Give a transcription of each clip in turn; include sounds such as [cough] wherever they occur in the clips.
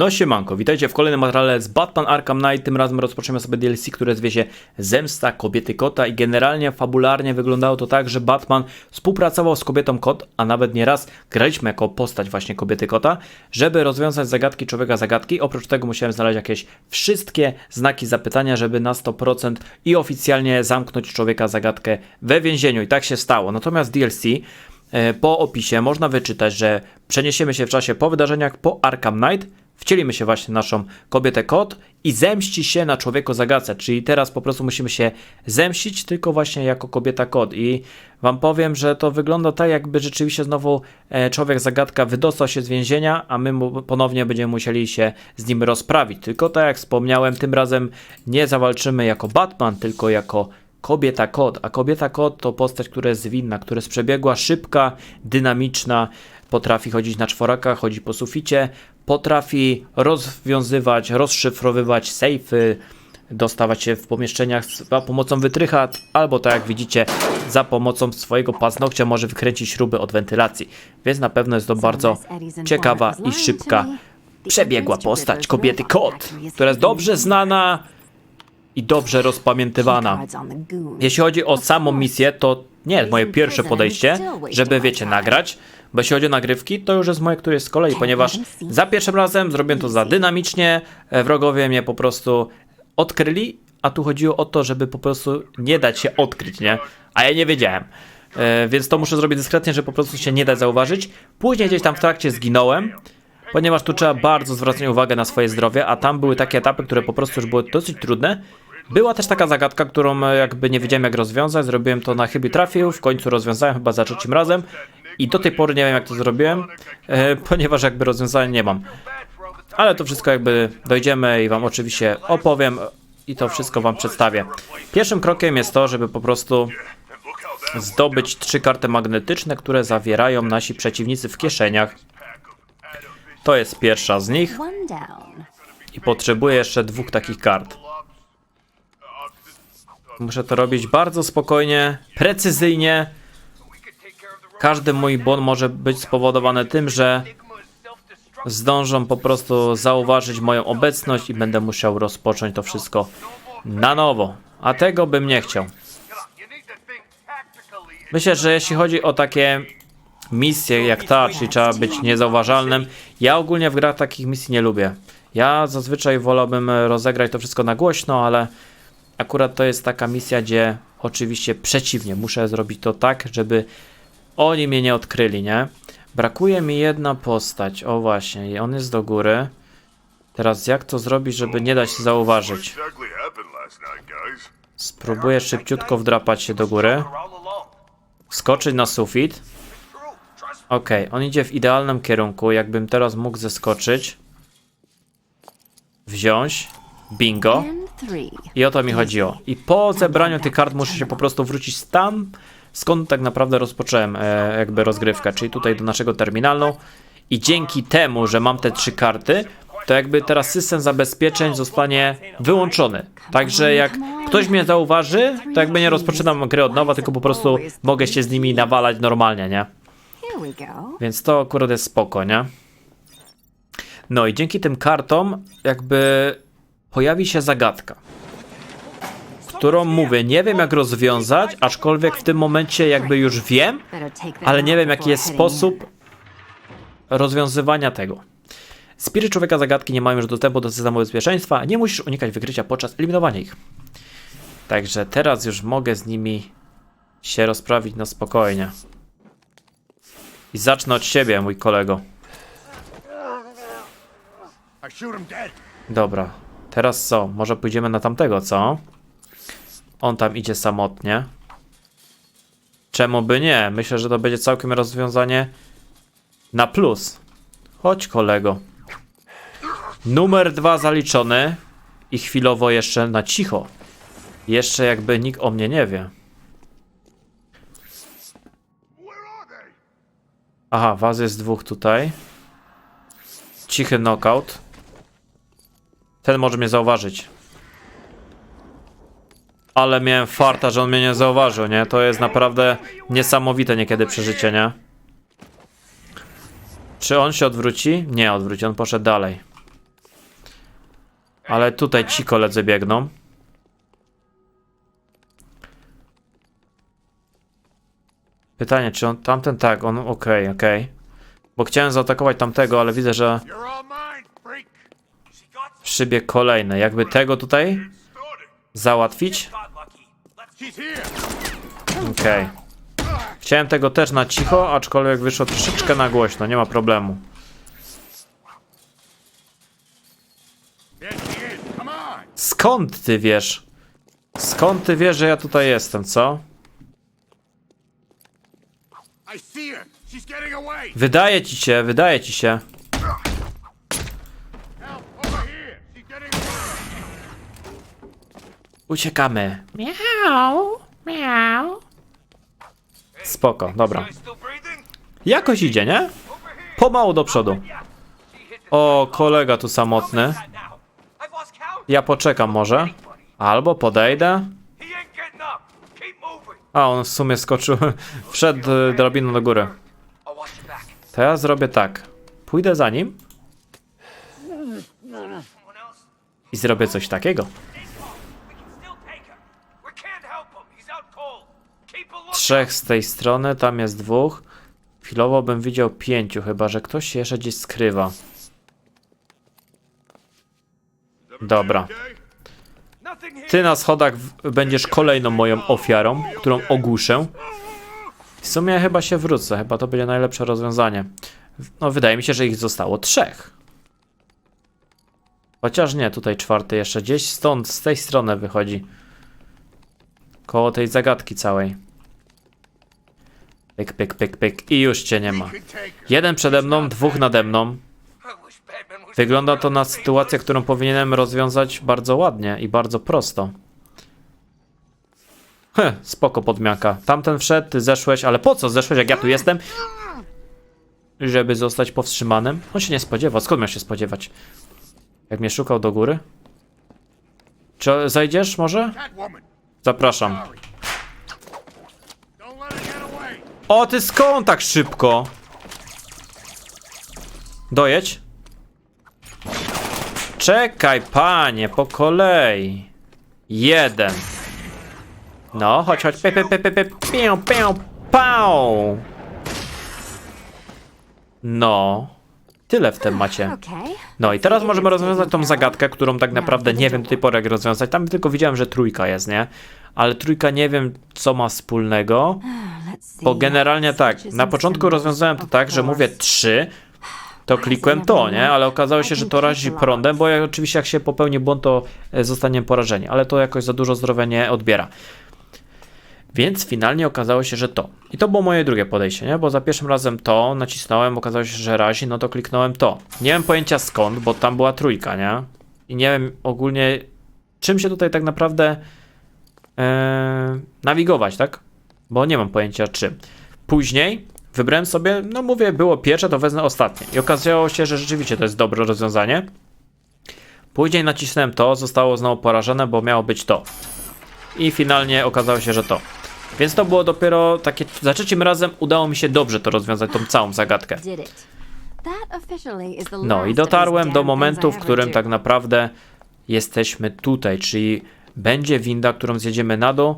No siemanko, witajcie w kolejnym materiale z Batman Arkham Knight. Tym razem rozpoczniemy sobie DLC, które zwie się Zemsta Kobiety Kota i generalnie fabularnie wyglądało to tak, że Batman współpracował z Kobietą Kot, a nawet nieraz graliśmy jako postać właśnie Kobiety Kota, żeby rozwiązać zagadki człowieka zagadki. Oprócz tego musiałem znaleźć jakieś wszystkie znaki zapytania, żeby na 100% i oficjalnie zamknąć człowieka zagadkę we więzieniu i tak się stało. Natomiast DLC E, Po opisie można wyczytać, że przeniesiemy się w czasie po wydarzeniach po Arkham Knight, wcielimy się właśnie naszą kobietę kot i zemści się na człowieku zagadce, czyli teraz po prostu musimy się zemścić tylko właśnie jako kobieta kot. I wam powiem, że to wygląda tak jakby rzeczywiście znowu e, człowiek zagadka wydostał się z więzienia, a my ponownie będziemy musieli się z nim rozprawić, tylko tak jak wspomniałem, tym razem nie zawalczymy jako Batman, tylko jako Kobieta Kot, a Kobieta Kot to postać, która jest zwinna, która jest przebiegła, szybka, dynamiczna, potrafi chodzić na czworakach, chodzi po suficie, potrafi rozwiązywać, rozszyfrowywać sejfy, dostawać się w pomieszczeniach za pomocą wytrycha, albo tak jak widzicie, za pomocą swojego paznokcia może wykręcić śruby od wentylacji. Więc na pewno jest to bardzo ciekawa i szybka, przebiegła postać kobiety Kot, która jest dobrze znana i dobrze rozpamiętywana. Jeśli chodzi o samą misję, to nie jest moje pierwsze podejście, żeby, wiecie, nagrać. Bo jeśli chodzi o nagrywki, to już jest moje któreś z kolei, ponieważ za pierwszym razem zrobiłem to za dynamicznie, e, wrogowie mnie po prostu odkryli, a tu chodziło o to, żeby po prostu nie dać się odkryć, nie? A ja nie wiedziałem. E, więc to muszę zrobić dyskretnie, żeby po prostu się nie dać zauważyć. Później gdzieś tam w trakcie zginąłem, ponieważ tu trzeba bardzo zwracać uwagę na swoje zdrowie, a tam były takie etapy, które po prostu już były dosyć trudne. Była też taka zagadka, którą e, jakby nie wiedziałem jak rozwiązać, zrobiłem to na chybił trafił, w końcu rozwiązałem chyba za trzecim razem i do tej pory nie wiem jak to zrobiłem, e, [laughs] ponieważ jakby rozwiązania nie mam. Ale to wszystko jakby dojdziemy i wam oczywiście opowiem i to wszystko wam przedstawię. Pierwszym krokiem jest to, żeby po prostu zdobyć trzy karty magnetyczne, które zawierają nasi przeciwnicy w kieszeniach. To jest pierwsza z nich i potrzebuję jeszcze dwóch takich kart. Muszę to robić bardzo spokojnie, precyzyjnie. Każdy mój bon może być spowodowany tym, że zdążą po prostu zauważyć moją obecność i będę musiał rozpocząć to wszystko na nowo. A tego bym nie chciał. Myślę, że jeśli chodzi o takie misje jak ta, czyli trzeba być niezauważalnym, ja ogólnie w grach takich misji nie lubię. Ja zazwyczaj wolałbym rozegrać to wszystko na głośno, ale akurat to jest taka misja, gdzie oczywiście przeciwnie, muszę zrobić to tak, żeby oni mnie nie odkryli, nie? Brakuje mi jedna postać, o właśnie, on jest do góry. Teraz jak to zrobić, żeby nie dać się zauważyć? Spróbuję szybciutko wdrapać się do góry, skoczyć na sufit. Okej, on idzie w idealnym kierunku, jakbym teraz mógł zeskoczyć. Wziąć. Bingo. I o to mi chodziło. I po zebraniu tych kart muszę się po prostu wrócić tam, skąd tak naprawdę rozpocząłem e, jakby rozgrywkę, czyli tutaj do naszego terminalu. I dzięki temu, że mam te trzy karty, to jakby teraz system zabezpieczeń zostanie wyłączony. Także jak ktoś mnie zauważy, to jakby nie rozpoczynam gry od nowa, tylko po prostu mogę się z nimi nawalać normalnie, nie? Więc to akurat jest spoko, nie? No i dzięki tym kartom jakby pojawi się zagadka, którą mówię, nie wiem jak rozwiązać, aczkolwiek w tym momencie jakby już wiem, ale nie wiem jaki jest sposób rozwiązywania tego. Spiry człowieka zagadki nie mają już dostępu do systemu bezpieczeństwa, nie musisz unikać wykrycia podczas eliminowania ich. Także teraz już mogę z nimi się rozprawić na spokojnie. I zacznę od siebie, mój kolego. Dobra, teraz co? Może pójdziemy na tamtego, co? On tam idzie samotnie. Czemu by nie? Myślę, że to będzie całkiem rozwiązanie na plus. Chodź, kolego. Numer dwa zaliczony i chwilowo jeszcze na cicho. Jeszcze jakby nikt o mnie nie wie. Aha, was jest dwóch tutaj. Cichy knockout. Ten może mnie zauważyć. Ale miałem farta, że on mnie nie zauważył, nie? To jest naprawdę niesamowite niekiedy przeżycie, nie? Czy on się odwróci? Nie odwróci, on poszedł dalej. Ale tutaj ci koledzy biegną. Pytanie, czy on tamten tak, on okej, okej. Bo chciałem zaatakować tamtego, ale widzę, że przybiegł kolejny. Jakby tego tutaj załatwić? Okej. Chciałem tego też na cicho, aczkolwiek wyszło troszeczkę na głośno, nie ma problemu. Skąd ty wiesz? Skąd ty wiesz, że ja tutaj jestem, co? Wydaje ci się, wydaje ci się. Uciekamy. Miau, miau. Spoko, dobra. Jakoś idzie, nie? Pomału do przodu. O, kolega tu samotny. Ja poczekam może. Albo podejdę. A, on w sumie skoczył, [laughs] wszedł y, drabiną do góry. To ja zrobię tak. Pójdę za nim i zrobię coś takiego. Trzech z tej strony, tam jest dwóch. Chwilowo bym widział pięciu, chyba że ktoś się jeszcze gdzieś skrywa. Dobra. Ty na schodach będziesz kolejną moją ofiarą, którą ogłuszę. W sumie chyba się wrócę, chyba to będzie najlepsze rozwiązanie. No, wydaje mi się, że ich zostało trzech. Chociaż nie, tutaj czwarty jeszcze gdzieś stąd, z tej strony wychodzi. Koło tej zagadki całej. Pyk, pyk, pyk, pyk. I już cię nie ma. Jeden przede mną, dwóch nade mną. Wygląda to na sytuację, którą powinienem rozwiązać bardzo ładnie i bardzo prosto. Heh, spoko podmianka. Tamten wszedł, ty zeszłeś, ale po co zeszłeś, jak ja tu jestem? Żeby zostać powstrzymanym? On się nie spodziewał. Skąd miał się spodziewać? Jak mnie szukał do góry? Czy zajdziesz może? Zapraszam. O, ty skąd tak szybko? Dojedź. Czekaj, panie, po kolei. Jeden. No, chodź, chodź. Pe, pe, pe, pe, pe, pię, pię, pał. No. Tyle w temacie. No i teraz możemy rozwiązać tą zagadkę, którą tak naprawdę nie wiem do tej pory jak rozwiązać. Tam tylko widziałem, że trójka jest, nie? Ale trójka nie wiem co ma wspólnego. Bo generalnie tak, na początku rozwiązałem to tak, że mówię 3, to klikłem to, nie? Ale okazało się, że to razi prądem, bo ja, oczywiście jak się popełni błąd, to e, zostaniemy porażeni, ale to jakoś za dużo zdrowia nie odbiera. Więc finalnie okazało się, że to. I to było moje drugie podejście, nie? Bo za pierwszym razem to nacisnąłem, okazało się, że razi, no to kliknąłem to. Nie mam pojęcia skąd, bo tam była trójka, nie? I nie wiem ogólnie czym się tutaj tak naprawdę e, nawigować, tak? Bo nie mam pojęcia czym. Później wybrałem sobie, no mówię, było pierwsze, to wezmę ostatnie. I okazało się, że rzeczywiście to jest dobre rozwiązanie. Później nacisnąłem to, zostało znowu porażone, bo miało być to. I finalnie okazało się, że to. Więc to było dopiero takie, za trzecim razem udało mi się dobrze to rozwiązać, tą całą zagadkę. No i dotarłem do momentu, w którym tak naprawdę jesteśmy tutaj, czyli będzie winda, którą zjedziemy na dół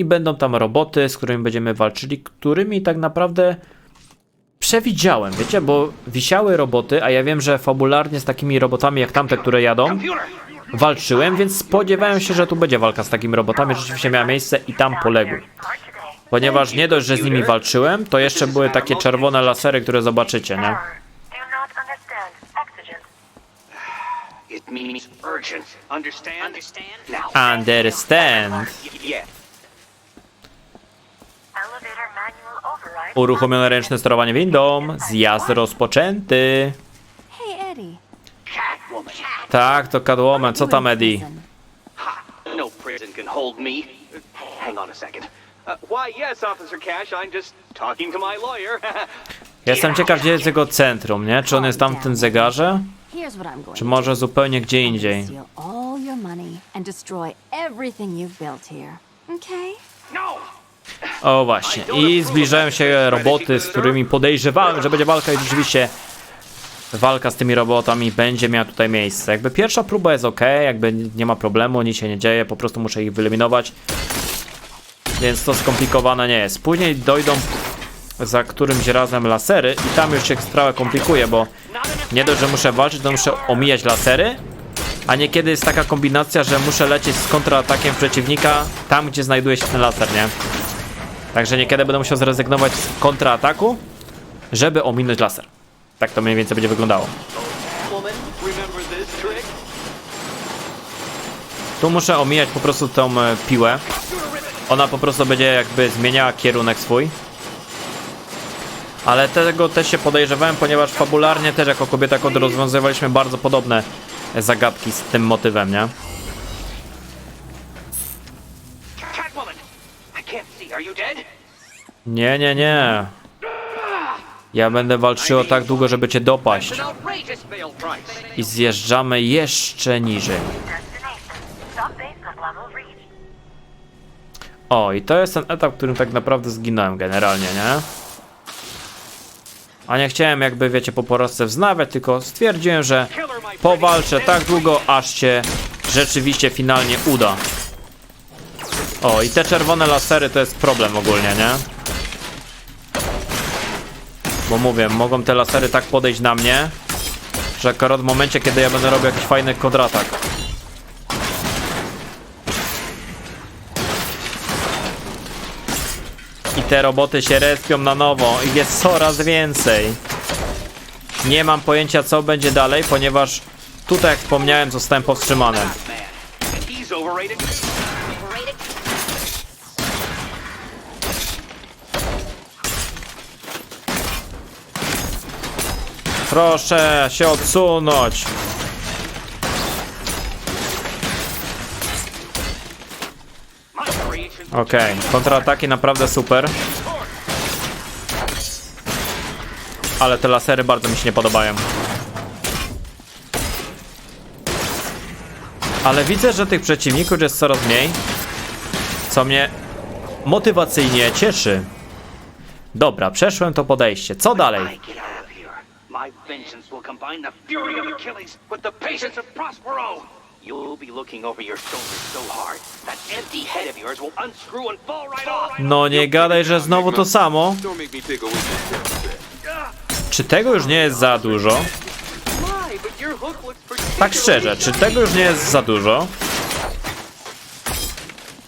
i będą tam roboty, z którymi będziemy walczyli, którymi tak naprawdę przewidziałem, wiecie, bo wisiały roboty, a ja wiem, że fabularnie z takimi robotami jak tamte, które jadą, walczyłem, więc spodziewałem się, że tu będzie walka z takimi robotami, rzeczywiście miała miejsce i tam poległy. Ponieważ nie dość, że z nimi walczyłem, to jeszcze były takie czerwone lasery, które zobaczycie, nie? Understand. Understand? Uruchomione ręczne sterowanie windą. Zjazd rozpoczęty. Hey, Eddie. Catwoman. Tak, to Catwoman. Co tam, Eddie? No prison can hold me. Hang on a second. Uh, why, yes, Officer Cash, I'm just talking to my lawyer. [laughs] Jestem ciekaw, gdzie jest jego centrum, nie? Czy on jest tam w tym zegarze? Czy może zupełnie gdzie indziej? no! O właśnie. I zbliżają się roboty, z którymi podejrzewałem, że będzie walka i rzeczywiście walka z tymi robotami będzie miała tutaj miejsce. Jakby pierwsza próba jest ok, jakby nie ma problemu, nic się nie dzieje, po prostu muszę ich wyeliminować. Więc to skomplikowane nie jest. Później dojdą za którymś razem lasery i tam już się sprawa komplikuje, bo nie dość, że muszę walczyć, to muszę omijać lasery, a niekiedy jest taka kombinacja, że muszę lecieć z kontratakiem przeciwnika tam, gdzie znajduje się ten laser, nie? Także niekiedy będę musiał zrezygnować z kontrataku, żeby ominąć laser. Tak to mniej więcej będzie wyglądało. Tu muszę omijać po prostu tą e, piłę. Ona po prostu będzie jakby zmieniała kierunek swój. Ale tego też się podejrzewałem, ponieważ fabularnie też jako kobieta kod rozwiązywaliśmy bardzo podobne zagadki z tym motywem, nie? Catwoman! I can't see. Are you dead? Nie, nie, nie. Ja będę walczył tak długo, żeby cię dopaść. I zjeżdżamy jeszcze niżej. O, i to jest ten etap, w którym tak naprawdę zginąłem generalnie, nie? A nie chciałem jakby, wiecie, po porażce wznawiać, tylko stwierdziłem, że powalczę tak długo, aż się rzeczywiście finalnie uda. O, i te czerwone lasery to jest problem ogólnie, nie? Bo mówię, mogą te lasery tak podejść na mnie, że akurat w momencie, kiedy ja będę robił jakiś fajny kontratak. I te roboty się respią na nowo. Ich jest coraz więcej. Nie mam pojęcia co będzie dalej, ponieważ tutaj jak wspomniałem zostałem powstrzymany. Proszę się odsunąć. Okej, kontrataki naprawdę super. Ale te lasery bardzo mi się nie podobają. Ale widzę, że tych przeciwników jest coraz mniej. Co mnie motywacyjnie cieszy. Dobra, przeszłem to podejście. Co dalej? I get out of here. My vengeance will combine the fury of Achilles with the patience of Prospero. You'll be looking over your so hard that empty head of yours will unscrew and fall right off. No nie gadaj, że znowu to samo. Czy tego już nie jest za dużo? Tak szczerze, czy tego już nie jest za dużo?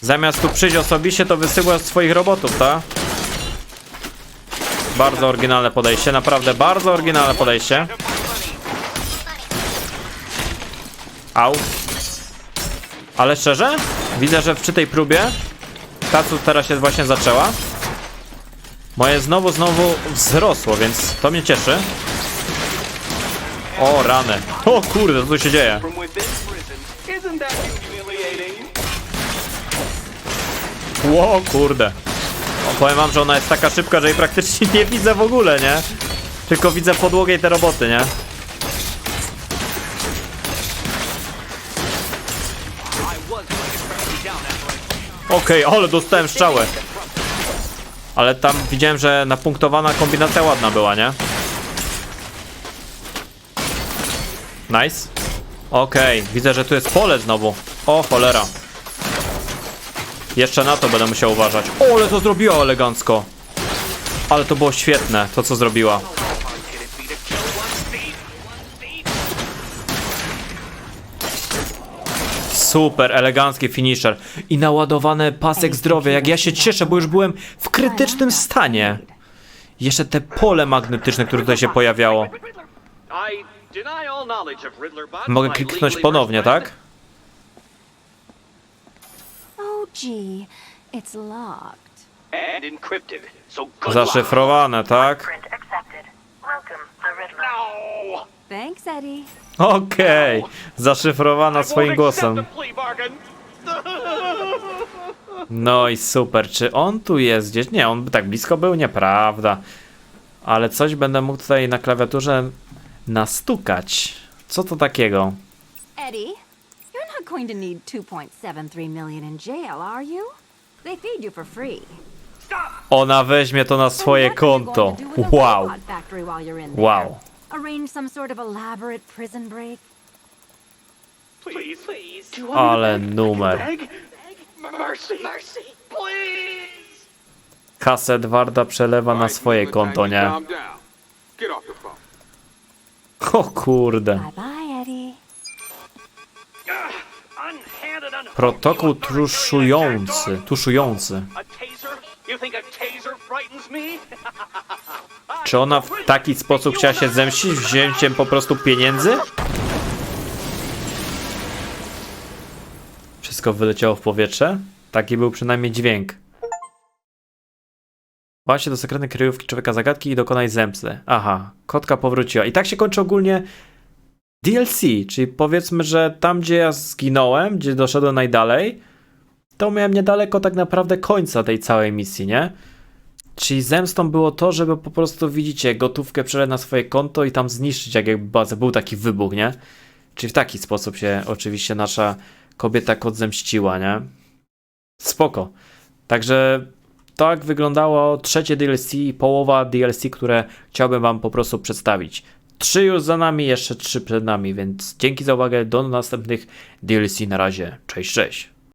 Zamiast tu przyjść osobiście, to wysyłasz swoich robotów, tak? Bardzo oryginalne podejście, naprawdę bardzo oryginalne podejście. Au. Ale szczerze? Widzę, że przy tej próbie ta, co teraz się właśnie zaczęła, moje znowu, znowu wzrosło, więc to mnie cieszy. O, rany. O kurde, co tu się dzieje? Ło, kurde. Powiem wam, że ona jest taka szybka, że jej praktycznie nie widzę w ogóle, nie? Tylko widzę podłogę i te roboty, nie? Okej, ale dostałem strzałę. Ale tam widziałem, że napunktowana kombinacja ładna była, nie? Nice. Okej, widzę, że tu jest pole znowu. O, cholera. Jeszcze na to będę musiał uważać. O, ale to zrobiła elegancko. Ale to było świetne, to co zrobiła. Super, elegancki finisher. I naładowany pasek zdrowia, jak ja się cieszę, bo już byłem w krytycznym stanie. Jeszcze te pole magnetyczne, które tutaj się pojawiało. Mogę kliknąć ponownie, tak? Gee, it's locked. And encrypted. So good luck. Zaszyfrowane, tak? Print accepted. Welcome, the Riddler. No! Thanks, Eddie. Okej, zaszyfrowana I swoim głosem. [laughs] No i super, czy on tu jest gdzieś? Nie, on tak blisko był, nieprawda. Ale coś będę mógł tutaj na klawiaturze nastukać. Co to takiego? Eddie, not going to need 2.73 million in jail, are you? They feed you for free. Ona weźmie to na swoje you konto. going to do with a Wow. Wow. Arrange some sort of elaborate prison break? Please, please. Do Ale numer. Mercy, mercy, please. Kasę Edwarda przelewa na swoje konto, nie? O kurde. Bye bye, Protokół tuszujący, tuszujący. [laughs] Czy ona w taki sposób chciała się zemścić wzięciem po prostu pieniędzy? Wszystko wyleciało w powietrze? Taki był przynajmniej dźwięk. Właśnie do sekretnej kryjówki człowieka zagadki i dokonaj zemsty. Aha, kotka powróciła. I tak się kończy ogólnie DLC, czyli powiedzmy, że tam gdzie ja zginąłem, gdzie doszedłem najdalej, to miałem niedaleko tak naprawdę końca tej całej misji, nie? Czyli zemstą było to, żeby po prostu, widzicie, gotówkę przeleć na swoje konto i tam zniszczyć, jak jakby. Był taki wybuch, nie? Czyli w taki sposób się oczywiście nasza kobieta kot zemściła, nie? Spoko. Także tak wyglądało trzecie DLC i połowa DLC, które chciałbym wam po prostu przedstawić. Trzy już za nami, jeszcze trzy przed nami, więc dzięki za uwagę, do następnych DLC na razie. Cześć, cześć.